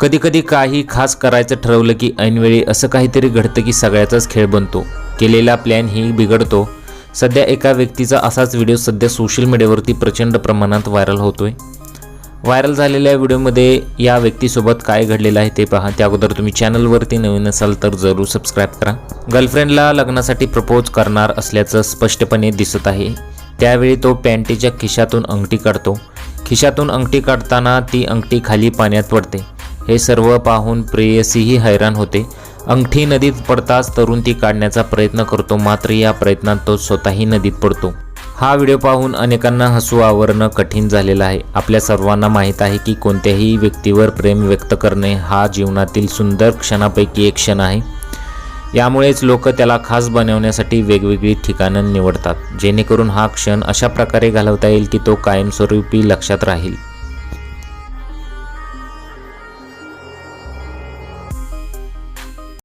कधीकधी काही खास करायचं ठरवलं की ऐनवेळी असं काहीतरी घडतं की सगळ्याचाच खेळ बनतो. केलेला प्लॅन ही बिघडतो. सध्या एका व्यक्तीचा असाच व्हिडिओ सध्या सोशल मीडियावरती प्रचंड प्रमाणात व्हायरल होतोय. व्हायरल झालेल्या व्हिडिओमध्ये या व्यक्तीसोबत काय घडलेलं आहे ते पहा. त्या अगोदर तुम्ही चॅनलवरती नवीन असाल तर जरूर सबस्क्राईब करा. गर्लफ्रेंडला लग्नासाठी प्रपोज करणार असल्याचं स्पष्टपणे दिसत आहे. त्यावेळी तो पॅन्टीच्या खिशातून अंगठी काढतो. खिशातून अंगठी काढताना ती अंगठी खाली पाण्यात पडते. हे सर्व पाहून प्रेयसीही हैराण होते. अंगठी नदीत पडताच तरुण ती काढण्याचा प्रयत्न करतो मात्र या प्रयत्नात तो स्वतःही नदीत पडतो. हा व्हिडिओ पाहून अनेकांना हसू आवरणं कठीण झालेलं आहे. आपल्या सर्वांना माहीत आहे की कोणत्याही व्यक्तीवर प्रेम व्यक्त करणे हा जीवनातील सुंदर क्षणापैकी एक क्षण आहे. यामुळेच लोक त्याला खास बनवण्यासाठी वेगवेगळी ठिकाणं निवडतात. जेणेकरून हा क्षण अशा प्रकारे घालवता येईल की तो कायमस्वरूपी लक्षात राहील.